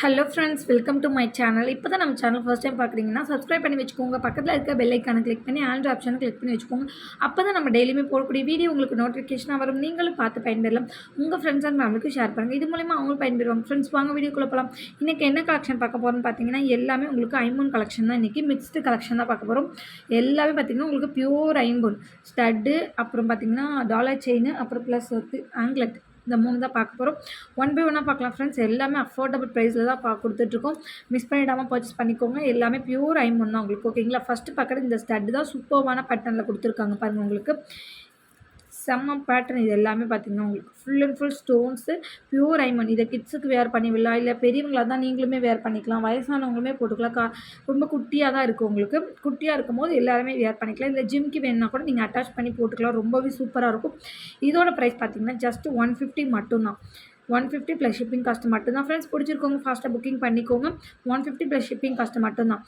Hello friends welcome to my channel இப்போ தான் நம்ம சேனல் ஃபர்ஸ்ட் டைம் பார்க்குறீங்கன்னா சப்ஸ்கிரைப் பண்ணி வச்சுக்கோங்க. பக்கத்தில் இருக்க பெல் ஐக்கானை கிளிக் பண்ணி ஆண்ட் ஆப்ஷனை கிளிக் பண்ணி வச்சுக்கோங்க. அப்போ தான் நம்ம டெய்லியுமே போடக்கூடிய வீடியோ உங்களுக்கு நோட்டிஃபிகேஷனாக வரும். நீங்களும் பார்த்து பயன்பெறலாம். உங்கள் ஃப்ரெண்ட்ஸ் அண்ட் ஃபேமிலிக்கும் ஷேர் பண்ணுங்கள் இது மூலிமா அவங்களும் பயன்பெறுவாங்க. ஃப்ரெண்ட்ஸ் வாங்க வீடியோக்குள்ளே போகலாம் இன்றைக்கி என்ன கலெக்ஷன் பார்க்க போகிறோம்னு பார்த்தீங்கன்னா எல்லாமே உங்களுக்கு ஐம்பூன் கலெக்ஷன் தான். இன்றைக்கி மிக்ஸ்டு கலெக்ஷன் தான் பார்க்க போகிறோம் எல்லாமே பார்த்தீங்கன்னா உங்களுக்கு பியூர் ஐம்பூன் ஸ்டட்டு அப்புறம் பார்த்திங்கன்னா டாலர் செயின் அப்புறம் ப்ளஸ் வந்து ஆங்க்லெட் இந்த மூணு தான் பார்க்க போகிறோம் ஒன் பை ஒன்னாக பார்க்கலாம் ஃப்ரெண்ட்ஸ் எல்லாமே அஃபோர்டபுள் ப்ரைஸில் தான் பா கொடுத்துட்ருக்கோம். மிஸ் பண்ணிடாமல் பர்ச்சேஸ் பண்ணிக்கோங்க. எல்லாமே பியூர் ஐமன் தான் உங்களுக்கு ஓகேங்களா ஃபஸ்ட்டு பார்க்குறது இந்த ஸ்டட் தான். சூப்பர்வான பட்டனில் கொடுத்துருக்காங்க பாருங்கள் உங்களுக்கு. செம்ம பேட்டர்ன் இது எல்லாமே பார்த்தீங்கன்னா உங்களுக்கு full and full stones pure Ayman இதை கிட்ஸுக்கு வேர் பண்ணிவிடலாம் இல்லை பெரியவங்களாக தான் நீங்களுமே வேர் பண்ணிக்கலாம். வயசானவங்களுமே போட்டுக்கலாம். கா ரொம்ப குட்டியாக தான் இருக்குது உங்களுக்கு. குட்டியாக இருக்கும் போது எல்லாருமே வேர் பண்ணிக்கலாம். இல்லை ஜிம்க்கு வேணுன்னா கூட நீங்கள் அட்டாச் பண்ணி போட்டுக்கலாம். ரொம்பவே சூப்பராக இருக்கும். இதோட ப்ரைஸ் பார்த்தீங்கன்னா ஜஸ்ட் ஒன் ஃபிஃப்டி மட்டும்தான். One fifty plus shipping cost மட்டும்தான். ஃப்ரெண்ட்ஸ் பிடிச்சிருக்கோங்க ஃபாஸ்ட்டாக புக்கிங் பண்ணிக்கோங்க. One fifty plus shipping cost மட்டும்தான்.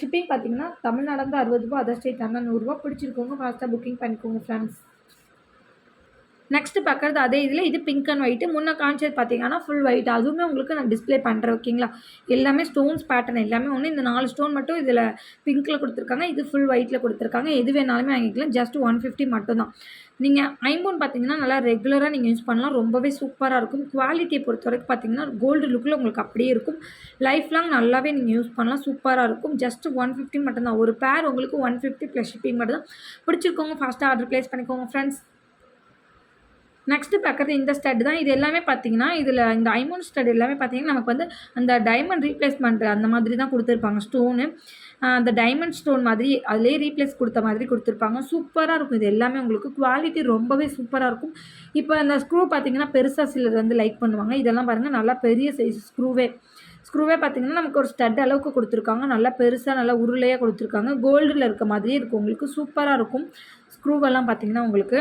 ஷிப்பிங் பார்த்தீங்கன்னா தமிழ்நாடு வந்து அறுபது ரூபா அதர் ஸ்டேட் இருந்தால் நூறுரூவா பிடிச்சிருக்கோங்க ஃபாஸ்ட்டாக புக்கிங் பண்ணிக்கோங்க ஃப்ரெண்ட்ஸ் நெக்ஸ்ட்டு பார்க்குறது அதே இதில் இது பிங்க் அண்ட் ஒயிட்டு முன்னே காமிச்சது பார்த்தீங்கன்னா ஃபுல் ஒயிட் அதுவுமே உங்களுக்கு நான் டிஸ்பிளே பண்ணுறேன் ஓகேங்களா? எல்லாமே ஸ்டோன்ஸ் பேட்டர்ன் எல்லாமே ஒன்று இந்த நாலு ஸ்டோன் மட்டும் இதில் பிங்க்கில் கொடுத்துருக்காங்க இது ஃபுல் ஒயிட்டில் கொடுத்துருக்காங்க. எது வேணாலுமே வாங்கிக்கலாம். ஜஸ்ட் ஒன் ஃபிஃப்டி மட்டும்தான். நீங்கள் ஐம்போன் பார்த்தீங்கன்னா நல்லா ரெகுலராக நீங்கள் யூஸ் பண்ணலாம். ரொம்பவே சூப்பராக இருக்கும். குவாலிட்டியை பொறுத்த வரைக்கும் பார்த்தீங்கன்னா கோல்டு லுக்கில் உங்களுக்கு அப்படியே இருக்கும். லைஃப் லாங் நல்லாவே நீங்கள் யூஸ் பண்ணலாம். சூப்பராக இருக்கும். ஜஸ்ட் ஒன் ஃபிஃப்டி மட்டும்தான். ஒரு பேர் உங்களுக்கு ஒன் ஃபிஃப்டி ப்ளஸ் ஷிப்பிங் மட்டும் தான் பிடிச்சிருக்கோங்க ஃபாஸ்ட்டாக ஆர்டர் ப்ளேஸ் பண்ணிக்கோங்க ஃப்ரெண்ட்ஸ் நெக்ஸ்ட்டு பார்க்குறது இந்த ஸ்டட் தான். இது எல்லாமே பார்த்தீங்கன்னா இதில் இந்த ஐமோன் ஸ்டட் எல்லாமே பார்த்தீங்கன்னா நமக்கு வந்து அந்த டைமண்ட் ரீப்ளேஸ் பண்ணுற அந்த மாதிரி தான் கொடுத்துருப்பாங்க ஸ்டோனு அந்த டைமண்ட் ஸ்டோன் மாதிரி அதிலே ரீப்ளேஸ் கொடுத்த மாதிரி கொடுத்துருப்பாங்க. சூப்பராக இருக்கும். இது எல்லாமே உங்களுக்கு குவாலிட்டி ரொம்பவே சூப்பராக இருக்கும். இப்போ அந்த ஸ்க்ரூ பார்த்தீங்கன்னா பெருசாக சிலர் வந்து லைக் பண்ணுவாங்க. இதெல்லாம் பாருங்கள் நல்லா பெரிய சைஸ் ஸ்க்ரூவே ஸ்க்ரூவே பார்த்தீங்கன்னா நமக்கு ஒரு ஸ்டட் அளவுக்கு கொடுத்துருக்காங்க. நல்லா பெருசாக நல்லா உருளையாக கொடுத்துருக்காங்க. கோல்டில் இருக்க மாதிரியே இருக்கும். உங்களுக்கு சூப்பராக இருக்கும். ஸ்க்ரூவெல்லாம் பார்த்தீங்கன்னா உங்களுக்கு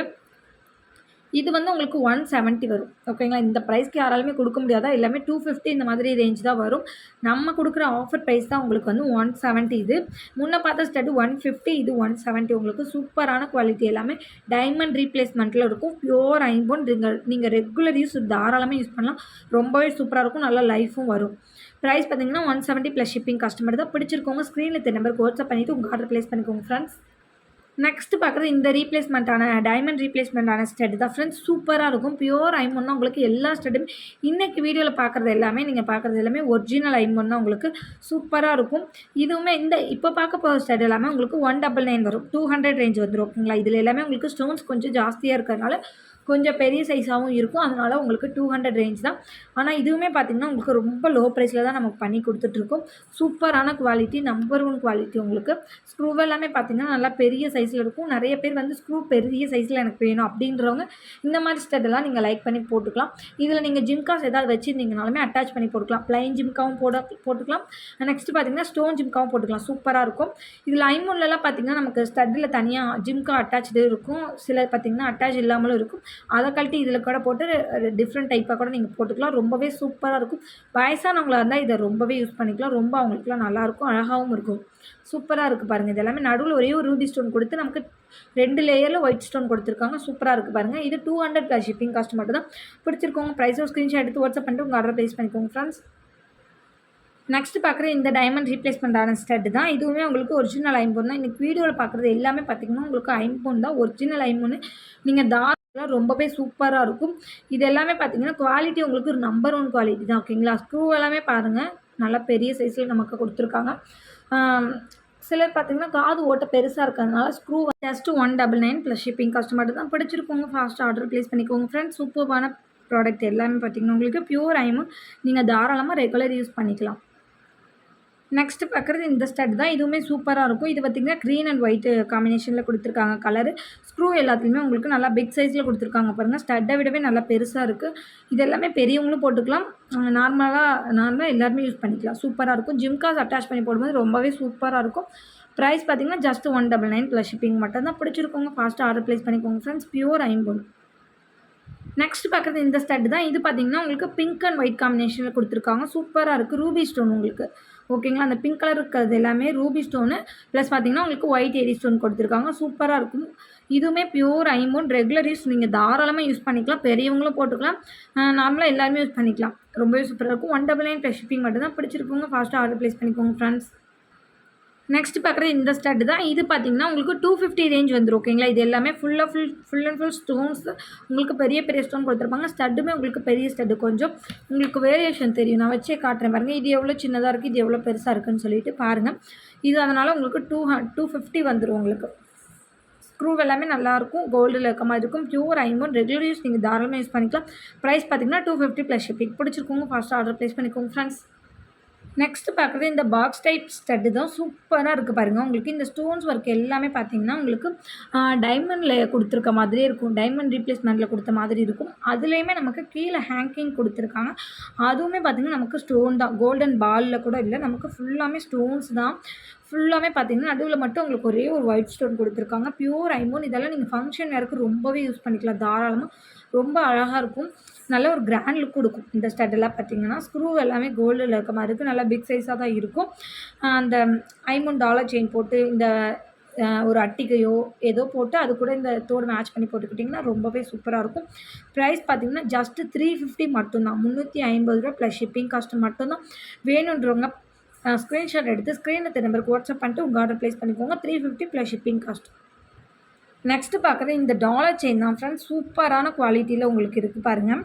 இது வந்து உங்களுக்கு ஒன் செவன்ட்டி வரும். ஓகேங்களா இந்த ப்ரைஸ்க்கு யாராலுமே கொடுக்க முடியாதா? எல்லாமே டூ ஃபிஃப்டி இந்த மாதிரி ரேஞ்ச் தான் வரும். நம்ம கொடுக்குற ஆஃபர் ப்ரைஸ் தான் உங்களுக்கு வந்து ஒன் செவன்ட்டி இது. முன்னே பார்த்த ஸ்டட்டு ஒன் ஃபிஃப்டி இது ஒன் செவன்ட்டி உங்களுக்கு சூப்பரான குவாலிட்டி எல்லாமே டைமண்ட் ரீப்ளேஸ்மெண்ட்டில் இருக்கும். பியோர் ஐம்போன் நீங்கள் நீங்கள் ரெகுலர் யூஸ் தாராளமாக யூஸ் பண்ணலாம். ரொம்பவே சூப்பராக இருக்கும். நல்லா லைஃபும் வரும். ப்ரைஸ் பார்த்தீங்கன்னா one seventy plus shipping customer தான். பிடிச்சிருக்கோங்க ஸ்க்ரீனில் இந்த நம்பருக்கு வாட்ஸ்அப் பண்ணிவிட்டு உங்கள் ஆர்டர் ப்ளேஸ் பண்ணிக்கோங்க ஃப்ரெண்ட்ஸ் நெக்ஸ்ட்டு பார்க்குறது இந்த ரீப்ளேஸ்மெண்ட்டான டைமண்ட் ரீப்ளேஸ்மெண்ட்டான ஸ்டட் தான். ஃப்ரெண்ட்ஸ் சூப்பராக இருக்கும். பியூர் ஐமோன் தான் உங்களுக்கு எல்லா ஸ்டட்டுமே இன்றைக்கி வீடியோவில் பார்க்குறது எல்லாமே நீங்கள் பார்க்குறது எல்லாமே ஒரிஜினல் ஐமோன் தான் உங்களுக்கு சூப்பராக இருக்கும். இதுவுமே இந்த இப்போ பார்க்க போகிற ஸ்டட் எல்லாமே உங்களுக்கு ஒன் டபுள் நைன் வரும். டூ ஹண்ட்ரட் ரேஞ்ச் வந்துடும் ஓகேங்களா? இதில் எல்லாமே உங்களுக்கு ஸ்டோன்ஸ் கொஞ்சம் ஜாஸ்தியாக இருக்கிறதுனால கொஞ்சம் பெரிய சைஸாகவும் இருக்கும். அதனால் உங்களுக்கு டூ ஹண்ட்ரட் ரேஞ்ச் தான். ஆனால் இதுவுமே பார்த்திங்கன்னா உங்களுக்கு ரொம்ப லோ ப்ரைஸில் தான் நமக்கு பண்ணி கொடுத்துட்ருக்கோம் சூப்பரான குவாலிட்டி நம்பர் ஒன் குவாலிட்டி உங்களுக்கு. ஸ்க்ரூ எல்லாமே பார்த்திங்கன்னா நல்லா பெரிய சைஸில் இருக்கும். நிறைய பேர் வந்து ஸ்க்ரூ பெரிய சைஸில் எனக்கு வேணும் அப்படின்றவங்க இந்த மாதிரி ஸ்டெட்டெல்லாம் நீங்கள் லைக் பண்ணி போட்டுக்கலாம். இதில் நீங்கள் ஜிம்காஸ் ஏதாவது வச்சுருந்தீங்கனாலுமே அட்டாச் பண்ணி போட்டுக்கலாம். ப்ளைன் ஜிம்காவும் போட போட்டுக்கலாம். நெக்ஸ்ட் பார்த்திங்கன்னா ஸ்டோன் ஜிம்காவும் போட்டுக்கலாம். சூப்பராக இருக்கும். இதில் ஐமூன்லலாம் பார்த்திங்கன்னா நமக்கு ஸ்டட்டில் தனியாக ஜிம்கா அட்டாச்சு இருக்கும். சில பார்த்திங்கன்னா அட்டாச் இல்லாமலும் இருக்கும். அதை கழட்டி இதில் கூட போட்டு டிஃப்ரெண்ட் டைப்பாக கூட நீங்கள் போட்டுக்கலாம். ரொம்பவே சூப்பராக இருக்கும். வயசானவங்களாக இருந்தால் இதை ரொம்பவே யூஸ் பண்ணிக்கலாம். ரொம்ப அவங்களுக்குலாம் நல்லாயிருக்கும் அழகாகவும் இருக்கும். சூப்பராக இருக்குது பாருங்கள் இது எல்லாமே நடுவில் ஒரே ஒரு ரூபி ஸ்டோன் கொடுத்து நமக்கு ரெண்டு லேயரில் ஒயிட் ஸ்டோன் கொடுத்துருக்காங்க. சூப்பராக இருக்குது பாருங்கள் இது two hundred plus shipping cost மட்டும் தான் பிடிச்சிருக்கோங்க ப்ரைஸோ ஸ்க்ரீன்ஷாட் எடுத்து வாட்ஸ்அப் பண்ணிட்டு உங்கள் ஆர்டர் ப்ளேஸ் பண்ணிக்கோங்க ஃப்ரெண்ட்ஸ் நெக்ஸ்ட் பார்க்குற இந்த டைமண்ட் ரீப்ளேஸ்மெண்டான ஆன ஸ்டட் தான். இதுவுமே உங்களுக்கு ஒரிஜினல் ஐம்பொன் தான். இன்றைக்கி வீடியோவில் பார்க்குறது எல்லாமே பார்த்திங்கன்னா உங்களுக்கு ஐம்பொன் தான். ஒரிஜினல் ஐம்பொன்னு நீங்கள் தாராளம் ரொம்பவே சூப்பராக இருக்கும். இது எல்லாமே பார்த்தீங்கன்னா குவாலிட்டி உங்களுக்கு ஒரு நம்பர் ஒன் குவாலிட்டி தான். ஓகேங்களா ஸ்க்ரூ எல்லாமே பாருங்கள் நல்லா பெரிய சைஸில் நமக்கு கொடுத்துருக்காங்க. சிலர் பார்த்திங்கன்னா காது ஓட்ட பெருசாக இருக்கிறதுனால screw just one double nine plus shipping customer தான் பிடிச்சிருக்கோங்க. ஃபாஸ்ட்டாக ஆர்டர் ப்ளேஸ் பண்ணிக்கோங்க. ஃப்ரெண்ட்ஸ் சூப்பர்பான ப்ராடக்ட் எல்லாமே பார்த்திங்கன்னா உங்களுக்கு பியூர் ஐமும் நீங்கள் தாராளமாக ரெகுலர் யூஸ் பண்ணிக்கலாம். நெக்ஸ்ட்டு பார்க்குறது இந்த ஸ்டட் தான். இதுவுமே சூப்பராக இருக்கும். இது பார்த்திங்கன்னா க்ரீன் அண்ட் ஒயிட் காம்பினேஷனில் கொடுத்துருக்காங்க கலரு ஸ்க்ரூ எல்லாத்துலேயுமே உங்களுக்கு நல்லா பிக் சைஸில் கொடுத்துருக்காங்க பாருங்கள் ஸ்டட்டை விடவே நல்லா பெருசாக இருக்குது இது எல்லாமே பெரியவங்களும் போட்டுக்கலாம். நார்மலாக நார்மலாக எல்லாருமே யூஸ் பண்ணிக்கலாம். சூப்பராக இருக்கும். ஜிம்காஸ் அட்டாச் பண்ணி போடும்போது ரொம்பவே சூப்பராக இருக்கும். ப்ரைஸ் பார்த்திங்கன்னா just one double nine plus shipping மட்டும் தான் பிடிச்சிருக்கோங்க. ஃபாஸ்ட்டாக ஆர்டர் ப்ளேஸ் பண்ணிக்கோங்க ஃப்ரெண்ட்ஸ் பியூர் ஐம்பது நெக்ஸ்ட் பார்க்குறது இந்த ஸ்டட் தான். இது பார்த்தீங்கன்னா உங்களுக்கு பிங்க் அண்ட் ஒயிட் காம்பினேஷனில் கொடுத்துருக்காங்க. சூப்பராக இருக்குது ரூபி ஸ்டோன் உங்களுக்கு. ஓகேங்களா? அந்த பிங்க் கலர் இருக்கிறது எல்லாமே ரூபி ஸ்டோனு ப்ளஸ் பார்த்தீங்கன்னா உங்களுக்கு ஒயிட் ஏரி ஸ்டோன் கொடுத்துருக்காங்க. சூப்பராக இருக்கும். இதுவுமே பியூர் ஐமோன் ரெகுலர் யூஸ் நீங்கள் தாராளமாக யூஸ் பண்ணிக்கலாம். பெரியவங்களும் போட்டுக்கலாம். நார்மலாக எல்லாருமே யூஸ் பண்ணிக்கலாம். ரொம்பவே சூப்பராக இருக்கும். One double nine plus shipping மட்டும் தான் பிடிச்சிருக்கோங்க ஃபாஸ்ட்டாக ஆர்டர் ப்ளேஸ் பண்ணிக்கோங்க ஃப்ரெண்ட்ஸ் நெக்ஸ்ட் பார்க்குறது இந்த ஸ்டட் தான். இது பார்த்தீங்கன்னா உங்களுக்கு டூ ஃபிஃப்டி ரேஞ்ச் வந்துடும் ஓகேங்களா இது எல்லாமே ஃபுல்லாக full full and full stones உங்களுக்கு பெரிய பெரிய ஸ்டோன் கொடுத்துருப்பாங்க. ஸ்டட்டுமே உங்களுக்கு பெரிய ஸ்டட்டு கொஞ்சம். உங்களுக்கு வேரியேஷன் தெரியும். நான் வச்சே காட்டுறேன் பாருங்கள் இது எவ்வளோ சின்னதாக இருக்குது இது எவ்வளோ பெருசாக இருக்குன்னு சொல்லிட்டு பாருங்கள் இது அதனால் உங்களுக்கு டூ டூ ஃபிஃப்டி வந்துடும் உங்களுக்கு. ஸ்க்ரூ எல்லாமே நல்லாயிருக்கும் கோல்டில் இருக்க மாதிரி இருக்கும். பியூர் ஐமோன் ரெகுலர் யூஸ் நீங்கள் தாராளமாக யூஸ் பண்ணிக்கலாம். ப்ரைஸ் பார்த்தீங்கன்னா டூ ஃபிஃப்டி ப்ளஸ் ஷிப்பிங் பிடிச்சிருக்கோங்க ஃபஸ்ட் ஆர்டர் ப்ளேஸ் பண்ணிக்கோங்க ஃப்ரெண்ட்ஸ் நெக்ஸ்ட் பார்க்குறது இந்த பாக்ஸ் டைப் ஸ்டட்டு தான் சூப்பராக இருக்குது பாருங்கள் உங்களுக்கு இந்த ஸ்டோன்ஸ் ஒர்க் எல்லாமே பார்த்தீங்கன்னா உங்களுக்கு டைமண்டில் கொடுத்துருக்க மாதிரியே இருக்கும். டைமண்ட் ரீப்ளேஸ்மெண்ட்டில் கொடுத்த மாதிரி இருக்கும். அதுலேயுமே நமக்கு கீழே ஹேங்கிங் கொடுத்துருக்காங்க. அதுவுமே பார்த்திங்கன்னா நமக்கு ஸ்டோன் தான். கோல்டன் பாலில் கூட இல்லை. நமக்கு ஃபுல்லாமே ஸ்டோன்ஸ் தான். ஃபுல்லாகவே பார்த்தீங்கன்னா நடுவில் மட்டும் உங்களுக்கு ஒரே ஒரு ஒயிட் ஸ்டோன் கொடுத்துருக்காங்க. பியூர் ஐமோன் இதெல்லாம் நீங்கள் ஃபங்க்ஷன் வேறுக்கு ரொம்பவே யூஸ் பண்ணிக்கலாம். தாராளமாக ரொம்ப அழகாக இருக்கும். நல்ல ஒரு கிராண்ட் லுக் கொடுக்கும். இந்த ஸ்டட்டெல்லாம் பார்த்தீங்கன்னா ஸ்க்ரூ எல்லாமே கோல்டில் இருக்க மாதிரி இருக்குது நல்லா பிக் சைஸாக தான் இருக்கும். அந்த ஐமோன் டாலர் செயின் போட்டு இந்த ஒரு அட்டிகையோ ஏதோ போட்டு அது கூட இந்த தோடு மேட்ச் பண்ணி போட்டுக்கிட்டிங்கன்னா ரொம்பவே சூப்பராக இருக்கும். ப்ரைஸ் பார்த்திங்கன்னா ஜஸ்ட்டு த்ரீ ஃபிஃப்டி மட்டும்தான். முந்நூற்றி ஐம்பது ரூபா ப்ளஸ் ஷிப்பிங் காஸ்ட்டு மட்டும்தான். வேணுன்றவங்க ஸ்க்ரீன்ஷாட் எடுத்து ஸ்க்ரீனில் நம்பருக்கு வாட்ஸ்அப் பண்ணிட்டு உங்கள் ஆர்டர் ப்ளேஸ் பண்ணிக்கோங்க. Three fifty plus shipping cost next பார்க்குறது இந்த டாலர் செயின் தான் ஃப்ரெண்ட்ஸ் சூப்பரான குவாலிட்டியில் உங்களுக்கு இருக்குது பாருங்கள்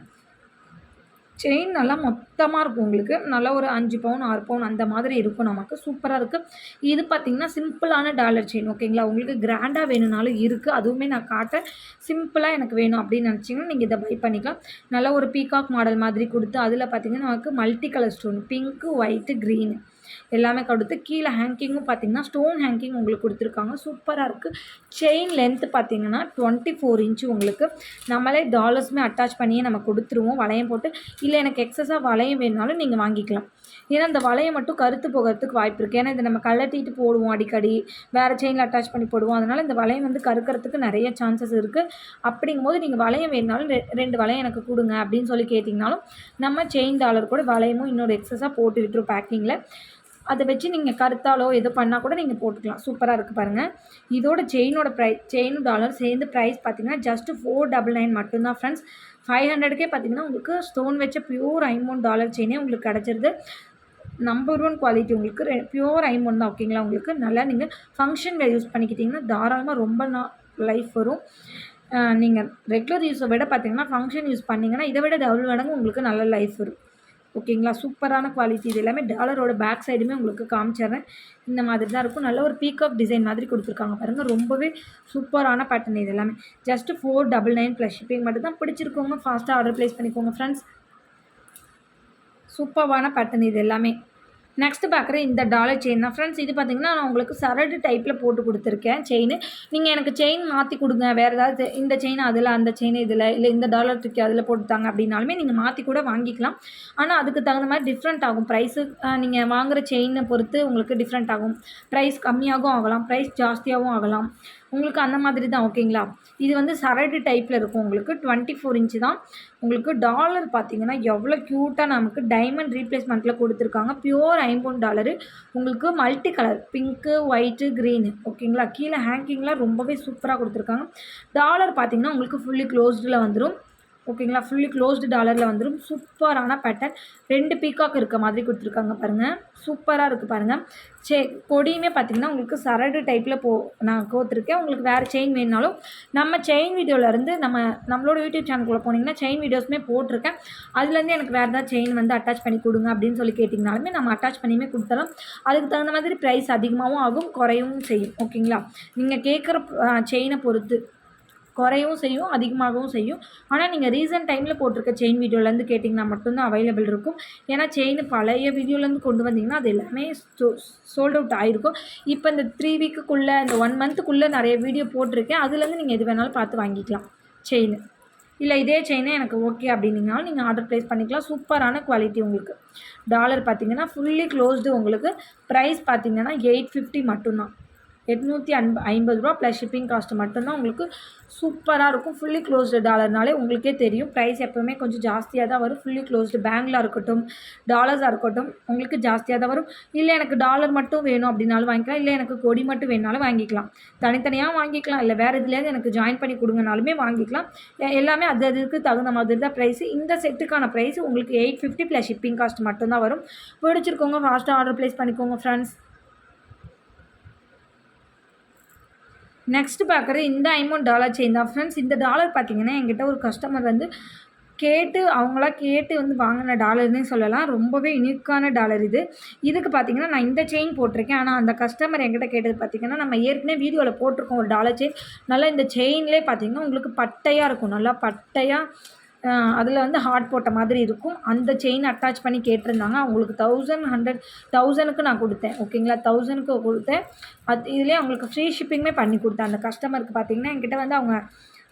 செயின் நல்லா மொத்தமாக இருக்கும் உங்களுக்கு. நல்லா ஒரு அஞ்சு பவுன் ஆறு பவுன் அந்த மாதிரி இருக்கும் நமக்கு. சூப்பராக இருக்குது இது பார்த்திங்கன்னா சிம்பிளான டாலர் செயின் ஓகேங்களா உங்களுக்கு கிராண்டாக வேணும்னாலும் இருக்குது அதுவுமே நான் காட்டேன் சிம்பிளாக எனக்கு வேணும் அப்படின்னு நினச்சிங்கன்னா நீங்கள் இதை பை பண்ணிக்கலாம். நல்லா ஒரு பீகாக் மாடல் மாதிரி கொடுத்து அதில் பார்த்திங்கன்னா நமக்கு multi colour stone pink white green எல்லாமே கொடுத்து கீழே ஹேங்கிங்கும் பார்த்தீங்கன்னா ஸ்டோன் ஹேங்கிங் உங்களுக்கு கொடுத்துருக்காங்க. சூப்பராக இருக்குது செயின் லென்த்து பார்த்தீங்கன்னா டுவெண்ட்டி ஃபோர் இன்ச்சு உங்களுக்கு நம்மளே டாலர்ஸுமே அட்டாச் பண்ணியே நம்ம கொடுத்துருவோம். வளையம் போட்டு. இல்லை எனக்கு எக்ஸஸாக வளையம் வேணுனாலும் நீங்கள் வாங்கிக்கலாம். ஏன்னா அந்த வளையம் மட்டும் கருத்து போகிறதுக்கு வாய்ப்பு இருக்குது ஏன்னா இதை நம்ம கழட்டிட்டு போடுவோம் அடிக்கடி. வேறு செயினில் அட்டாச் பண்ணி போடுவோம். அதனால் இந்த வளையம் வந்து கருக்கிறதுக்கு நிறைய சான்சஸ் இருக்குது அப்படிங்கும்போது நீங்கள் வளையம் வேணுனாலும் ரெண்டு வளையம் எனக்கு கொடுங்க அப்படின்னு சொல்லி கேட்டிங்கனாலும் நம்ம செயின் டாலர் கூட வளையமும் இன்னொரு எக்ஸஸாக போட்டு விட்டுரும் பேக்கிங்கில் அதை வச்சு நீங்கள் கருத்தாலோ எது பண்ணால் கூட நீங்கள் போட்டுக்கலாம். சூப்பராக இருக்குது பாருங்கள் இதோட செயினோட ப்ரைஸ் செயின் டாலர் சேர்ந்து ப்ரைஸ் பார்த்தீங்கன்னா ஜஸ்ட்டு ஃபோர் டபுள் நைன் மட்டும்தான் ஃப்ரெண்ட்ஸ் ஃபைவ் ஹண்ட்ரட்கே பார்த்தீங்கன்னா உங்களுக்கு ஸ்டோன் வச்ச பியூர் ஐமோன் டாலர் செயினே உங்களுக்கு கிடச்சிருது. நம்பர் ஒன் குவாலிட்டி உங்களுக்கு ரெ பியூர் ஐமோன் தான் ஓகேங்களா உங்களுக்கு நல்லா நீங்கள் ஃபங்க்ஷன்கள் யூஸ் பண்ணிக்கிட்டிங்கன்னா தாராளமாக ரொம்ப நாள் லைஃப் வரும். நீங்கள் ரெகுலர் யூஸை விட பார்த்தீங்கன்னா ஃபங்க்ஷன் யூஸ் பண்ணிங்கன்னா இதை விட டபுள் மடங்கு உங்களுக்கு நல்ல லைஃப் வரும். ஓகேங்களா? சூப்பரான குவாலிட்டி இது எல்லாமே டாலரோட பேக் சைடுமே உங்களுக்கு காமிச்சிட்றேன். இந்த மாதிரி தான் இருக்கும். நல்ல ஒரு பீக்அப் டிசைன் மாதிரி கொடுத்துருக்காங்க பாருங்கள் ரொம்பவே சூப்பரான பேட்டர்ன் இது எல்லாமே. Just four double nine plus shipping மட்டும் தான் பிடிச்சிருக்கோங்க ஃபாஸ்ட்டாக ஆர்டர் ப்ளேஸ் பண்ணிக்கோங்க ஃப்ரெண்ட்ஸ் சூப்பரான பேட்டர்ன் இது எல்லாமே. நெக்ஸ்ட் பார்க்குற இந்த டாலர் செயின் தான். ஃப்ரெண்ட்ஸ் இது பார்த்திங்கன்னா நான் உங்களுக்கு சரடு டைப்பில் போட்டு கொடுத்துருக்கேன். செயின் நீங்கள் எனக்கு செயின் மாற்றி கொடுங்க. வேறு ஏதாவது இந்த செயின் அதில் அந்த செயின் இதில் இல்லை இந்த டாலர் தூக்கி அதில் போட்டுத்தாங்க அப்படின்னாலுமே நீங்கள் மாற்றி கூட வாங்கிக்கலாம். ஆனால் அதுக்கு தகுந்த மாதிரி டிஃப்ரெண்ட் ஆகும். ப்ரைஸு நீங்கள் வாங்குகிற செயினை பொறுத்து உங்களுக்கு டிஃப்ரெண்ட் ஆகும். ப்ரைஸ் கம்மியாகவும் ஆகலாம். ப்ரைஸ் ஜாஸ்தியாகவும் ஆகலாம். உங்களுக்கு அந்த மாதிரி தான் ஓகேங்களா? இது வந்து சரடு டைப்பில் இருக்கும் உங்களுக்கு. டுவெண்ட்டி ஃபோர் இன்ச்சு தான். உங்களுக்கு டாலர் பார்த்தீங்கன்னா எவ்வளோ க்யூட்டாக நமக்கு டைமண்ட் ரீப்ளேஸ்மெண்ட்டில் கொடுத்துருக்காங்க. பியூர் ஐம்பொன் டாலரு உங்களுக்கு multi colour pink white green ஓகேங்களா? கீழே ஹேங்கிங்லாம் ரொம்பவே சூப்பராக கொடுத்துருக்காங்க. டாலர் பார்த்தீங்கன்னா உங்களுக்கு ஃபுல்லி க்ளோஸ்டில் வந்துடும் ஓகேங்களா? ஃபுல்லி க்ளோஸ்டு டாலரில் வந்துடும் சூப்பரான பேட்டர்ன் ரெண்டு பீக்காக் இருக்க மாதிரி கொடுத்துருக்காங்க பாருங்கள் சூப்பராக இருக்குது பாருங்கள் சே கொடியுமே பார்த்திங்கன்னா உங்களுக்கு சரடு டைப்பில் போ நான் கோத்துருக்கேன். உங்களுக்கு வேறு செயின் வேணுனாலும் நம்ம செயின் வீடியோவிலேருந்து நம்ம நம்மளோட யூடியூப் சேனலுக்குள்ளே போனீங்கன்னா செயின் வீடியோஸுமே போட்டிருக்கேன். அதுலேருந்து எனக்கு வேறு ஏதாவது செயின் வந்து அட்டாச் பண்ணி கொடுங்க அப்படின்னு சொல்லி கேட்டிங்கனாலுமே நம்ம அட்டாச் பண்ணியுமே கொடுத்தலாம் அதுக்கு தகுந்த மாதிரி ப்ரைஸ் அதிகமாகவும் ஆகும் குறையவும் செய்யும். ஓகேங்களா? நீங்கள் கேட்குற செயினை பொறுத்து. குறையவும் செய்யும் அதிகமாகவும் செய்யும். ஆனால் நீங்கள் ரீசன்ட் டைமில் போட்டிருக்க செயின் வீடியோலேருந்து கேட்டிங்கன்னா மட்டும்தான் அவைலபிள் இருக்கும். ஏன்னா செயின் பழைய வீடியோலேருந்து கொண்டு வந்தீங்கன்னா அது எல்லாமே சோல்ட் அவுட் ஆகிருக்கும் இப்போ இந்த த்ரீ வீக்குக்குள்ளே இந்த ஒன் மந்த்துக்குள்ளே நிறைய வீடியோ போட்டிருக்கேன். அதுலேருந்து நீங்கள் எது வேணாலும் பார்த்து வாங்கிக்கலாம் செயின் இல்லை இதே செயினே எனக்கு ஓகே அப்படின்னீங்கனாலும் நீங்கள் ஆர்டர் ப்ளேஸ் பண்ணிக்கலாம். சூப்பரான குவாலிட்டி உங்களுக்கு. டாலர் பார்த்தீங்கன்னா ஃபுல்லி க்ளோஸ்டு உங்களுக்கு. ப்ரைஸ் பார்த்தீங்கன்னா எயிட் ஃபிஃப்டி மட்டும்தான். எட்நூற்றி அன்ப ஐம்பது ரூபா ப்ளஸ் ஷிப்பிங் காஸ்ட் மட்டும்தான் உங்களுக்கு சூப்பராக இருக்கும். ஃபுல்லி க்ளோஸ்டு டாலர்னாலே உங்களுக்கே தெரியும். ப்ரைஸ் எப்போவுமே கொஞ்சம் ஜாஸ்தியாக தான் வரும். ஃபுல்லி க்ளோஸ்டு பேங்கில் இருக்கட்டும் டாலர்ஸாக இருக்கட்டும் உங்களுக்கு ஜாஸ்தியாக தான் வரும். இல்லை எனக்கு டாலர் மட்டும் வேணும் அப்படின்னாலும் வாங்கிக்கலாம். இல்லை எனக்கு கொடி மட்டும் வேணாலும் வாங்கிக்கலாம். தனித்தனியாக வாங்கிக்கலாம். இல்லை வேறு இதுலேருந்து எனக்கு ஜாயின் பண்ணி கொடுங்கனாலுமே வாங்கிக்கலாம். எல்லாமே அது அதுக்கு தகுந்த மாதிரி தான் ப்ரைஸு இந்த செட்டுக்கான ப்ரைஸ் உங்களுக்கு eight fifty plus shipping cost மட்டும்தான் வரும். பிடிச்சிருக்கோங்க ஃபாஸ்ட்டாக ஆர்டர் ப்ளேஸ் பண்ணிக்கோங்க ஃப்ரெண்ட்ஸ் நெக்ஸ்ட் பார்க்குறது இந்த ஐமௌண்ட் டாலர் செயின் தான். ஃப்ரெண்ட்ஸ் இந்த டாலர் பார்த்தீங்கன்னா என்கிட்ட ஒரு கஸ்டமர் வந்து கேட்டு அவங்களா கேட்டு வந்து வாங்கின டாலர்னே சொல்லலாம். ரொம்பவே யூனிக்கான டாலர் இது. இதுக்கு பார்த்தீங்கன்னா நான் இந்த செயின் போட்டிருக்கேன். ஆனால் அந்த கஸ்டமர் என்கிட்ட கேட்டது பார்த்தீங்கன்னா நம்ம ஏற்கனவே வீடியோவில் போட்டிருக்கோம் ஒரு டாலர் செயின் நல்லா இந்த செயின்லேயே பார்த்தீங்கன்னா உங்களுக்கு பட்டையாக இருக்கும். நல்லா பட்டையாக அதில் வந்து ஹார்ட் போட்ட மாதிரி இருக்கும். அந்த செயின் அட்டாச் பண்ணி கேட்டிருந்தாங்க. அவங்களுக்கு தௌசண்ட் ஹண்ட்ரட் தௌசணுக்கு நான் கொடுத்தேன். ஓகேங்களா தௌசணுக்கு கொடுத்தேன். அது இதுலேயே அவங்களுக்கு ஃப்ரீ ஷிப்பிங்குமே பண்ணி கொடுத்தேன். அந்த கஸ்டமருக்கு பார்த்தீங்கன்னா என்கிட்ட வந்து அவங்க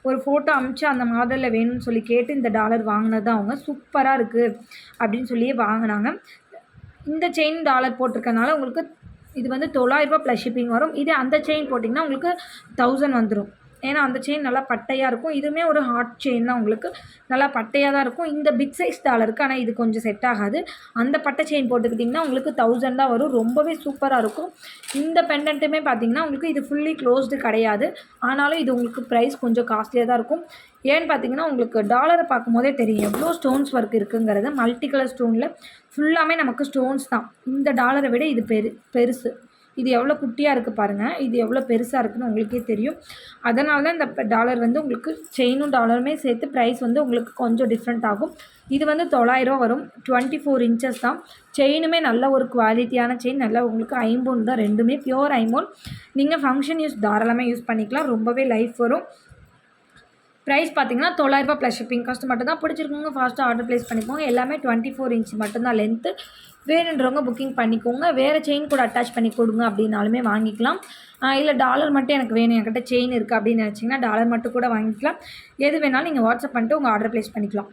ஒரு ஃபோட்டோ அமுச்சு அந்த மாடலில் வேணும்னு சொல்லி கேட்டு இந்த டாலர் வாங்கினது தான் அவங்க சூப்பராக இருக்குது அப்படின்னு சொல்லியே வாங்கினாங்க. இந்த செயின் டாலர் போட்டிருக்கனால உங்களுக்கு இது வந்து தொள்ளாயிரரூபா ப்ளஸ் ஷிப்பிங் வரும். இதே அந்த செயின் போட்டிங்கன்னா உங்களுக்கு தௌசண்ட் வந்துடும் ஏன்னா அந்த செயின் நல்லா பட்டையாக இருக்கும். இதுவுமே ஒரு ஹாட் செயின் தான் உங்களுக்கு. நல்லா பட்டையாக தான் இருக்கும். இந்த பிக் சைஸ் டாலருக்கு ஆனால் இது கொஞ்சம் செட் ஆகாது. அந்த பட்டை செயின் போட்டுக்கிட்டிங்கன்னா உங்களுக்கு தௌசண்ட் தான் வரும். ரொம்பவே சூப்பராக இருக்கும். இந்த பெண்டன்ட்டுமே பார்த்தீங்கன்னா உங்களுக்கு இது ஃபுல்லி க்ளோஸ்டு கிடையாது. ஆனாலும் இது உங்களுக்கு ப்ரைஸ் கொஞ்சம் காஸ்ட்லியாக தான் இருக்கும். ஏன்னு பார்த்தீங்கன்னா உங்களுக்கு டாலரை பார்க்கும்போதே தெரியும். எவ்வளோ ஸ்டோன்ஸ் ஒர்க் இருக்குங்கிறது. மல்டி கலர் ஸ்டோனில் ஃபுல்லாமே நமக்கு ஸ்டோன்ஸ் தான். இந்த டாலரை விட இது பெரு பெருசு. இது எவ்வளோ குட்டியாக இருக்குது பாருங்கள் இது எவ்வளோ பெருசாக இருக்குன்னு உங்களுக்கே தெரியும். அதனால தான் இந்த டாலர் வந்து உங்களுக்கு செயினும் டாலருமே சேர்த்து ப்ரைஸ் வந்து உங்களுக்கு கொஞ்சம் டிஃப்ரெண்ட் ஆகும். இது வந்து தொள்ளாயிரம் வரும். டுவெண்ட்டி ஃபோர் இன்ச்சஸ் தான். செயினுமே நல்ல ஒரு குவாலிட்டியான செயின். நல்லா உங்களுக்கு ஐம்போன் தான் ரெண்டுமே. பியோர் ஐம்போன். நீங்கள் ஃபங்க்ஷன் யூஸ் தாராளமாக யூஸ் பண்ணிக்கலாம். ரொம்பவே லைஃப் வரும். ப்ரைஸ் பார்த்தீங்கன்னா தொள்ளாயிரரூபா ப்ளஸ் ஷிப்பிங் காஸ்ட் மட்டும் தான் பிடிச்சிருக்கோங்க ஃபாஸ்ட்டாக ஆர்டர் ப்ளேஸ் பண்ணிக்கோங்க. எல்லாமே டுவெண்ட்டி ஃபோர் இன்ச் மட்டும்தான். லென்த்து வேணுன்றவங்க புக்கிங் பண்ணிக்கோங்க. வேறு செயின் கூட அட்டாச் பண்ணி கொடுங்க அப்படின்னாலுமே வாங்கிக்கலாம். இல்லை டாலர் மட்டும் எனக்கு வேணும். என்கிட்ட செயின் இருக்குது அப்படின்னு நினச்சிங்கன்னா டாலர் மட்டும் கூட வாங்கிக்கலாம். எது வேணாலும் நீங்கள் வாட்ஸ்அப் பண்ணிட்டு உங்கள் ஆர்டர் ப்ளேஸ் பண்ணிக்கலாம்.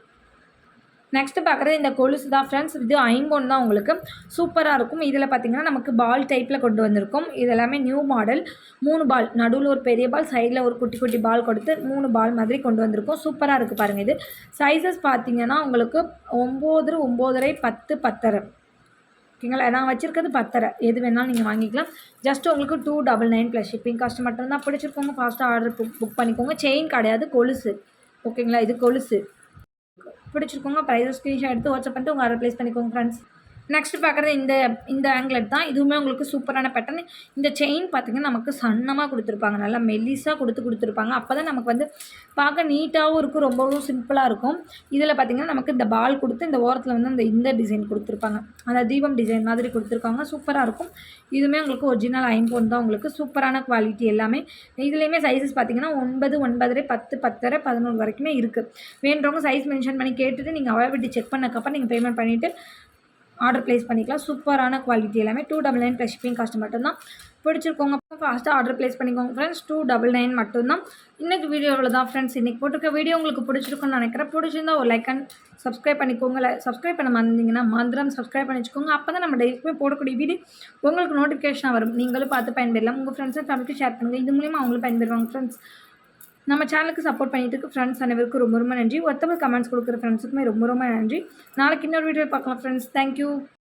நெக்ஸ்ட்டு பார்க்குறது இந்த கொலுசு தான் ஃப்ரெண்ட்ஸ் இது ஐம்பொன் தான் உங்களுக்கு. சூப்பராக இருக்கும். இதில் பார்த்தீங்கன்னா நமக்கு பால் டைப்பில் கொண்டு வந்திருக்கும். இது எல்லாமே நியூ மாடல் மூணு பால் நடுவில் ஒரு பெரிய பால் சைடில் ஒரு குட்டி குட்டி பால் கொடுத்து மூணு பால் மாதிரி கொண்டு வந்திருக்கும். சூப்பராக இருக்குது பாருங்கள் இது. சைஸஸ் பார்த்தீங்கன்னா உங்களுக்கு ஒம்பது ஒம்போதரை பத்து பத்தரை. ஓகேங்களா? நான் வச்சுருக்கிறது பத்தரை. எது வேணாலும் நீங்கள் வாங்கிக்கலாம். ஜஸ்ட் உங்களுக்கு two double nine plus shipping cost மட்டும்தான் பிடிச்சிருக்கோங்க. ஃபாஸ்ட்டாக ஆர்டர் புக் புக் பண்ணிக்கோங்க. செயின் கிடையாது கொலுசு. ஓகேங்களா? இது கொலுசு. பிடிச்சிருக்கோங்க. ப்ரைஸ் ஸ்க்ரீன்ஷாட் எடுத்து வாட்ஸ்அப் பண்ணிட்டு உங்கள் ஆர்டர் ப்ளேஸ் பண்ணிக்கோங்க ஃப்ரெண்ட்ஸ் நெக்ஸ்ட் பார்க்குறது இந்த இந்த ஆங்கிலட் தான். இதுவுமே உங்களுக்கு சூப்பரான பேட்டர்ன் இந்த செயின் பார்த்தீங்கன்னா நமக்கு சன்னமாக கொடுத்துருப்பாங்க. நல்லா மெல்லிஸாக கொடுத்து கொடுத்துருப்பாங்க. அப்போ தான் நமக்கு வந்து பார்க்க நீட்டாகவும் இருக்கும். ரொம்பவும் சிம்பிளாக இருக்கும். இதில் பார்த்தீங்கன்னா நமக்கு இந்த பால் கொடுத்து இந்த ஓரத்தில் வந்து அந்த இந்த டிசைன் கொடுத்துருப்பாங்க. அந்த தீபம் டிசைன் மாதிரி கொடுத்துருக்காங்க. சூப்பராக இருக்கும். இதுவுமே உங்களுக்கு ஒரிஜினல் ஐம்போன் தான். உங்களுக்கு சூப்பரான குவாலிட்டி எல்லாமே. இதுலேயுமே சைஸஸ் பார்த்தீங்கன்னா ஒன்பது ஒன்பதரை பத்து பத்தரை பதினொன்று வரைக்குமே இருக்குது வேண்டவங்க சைஸ் மென்ஷன் பண்ணி கேட்டுட்டு நீங்கள் அவைலபிலிட்டி செக் பண்ணக்கப்புறம் நீங்கள் பேமெண்ட் பண்ணிவிட்டு ஆர்டர் ப்ளேஸ் பண்ணிக்கலாம். சூப்பரான குவாலிட்டி எல்லாமே two double nine plus shipping cost மட்டும்தான் பிடிச்சிருக்கோங்க. ஃபாஸ்ட்டாக ஆர்டர் ப்ளேஸ் பண்ணிக்கோங்க ஃப்ரெண்ட்ஸ் டூ டபுள் நைன் மட்டும்தான். இன்றைக்கி வீடியோவில் தான் ஃப்ரெண்ட்ஸ் இன்றைக்கி போட்டிருக்க வீடியோ உங்களுக்கு பிடிச்சிருக்குன்னு நினைக்கிறேன். பிடிச்சிருந்தா ஒரு லைக் அண்ட் சப்ஸ்கிரைப் பண்ணிக்கோங்க. சப்ஸ்கிரைப் பண்ண மறந்தீங்கன்னா மந்திரம் சப்ஸ்கிரைப் பண்ணி வச்சுக்கோங்க அப்போ தான் நம்ம டெய்லிக்குமே போடக்கூடிய வீடியோ உங்களுக்கு நோட்டிஃபிகேஷன் வரும். நீங்களும் பார்த்து பயன்பெறலாம். உங்கள் ஃப்ரெண்ட்ஸ் ஃபேமிலிக்கு ஷேர் பண்ணுங்கள் இது மூலிமா அவங்களும் பயன்பெறுவாங்க ஃப்ரெண்ட்ஸ் நம்ம சேனலுக்கு சப்போர்ட் பண்ணிட்டு இருக்க ஃப்ரெண்ட்ஸ் அனைவருக்கும் ரொம்ப ரொம்ப நன்றி. ஒருத்தவங்க கமெண்ட்ஸ் கொடுக்குற ஃப்ரெண்ட்ஸுக்குமே ரொம்ப ரொம்ப நன்றி. நாளைக்கு இன்னொரு வீடியோ பார்க்கலாம் ஃப்ரெண்ட்ஸ் தேங்க்யூ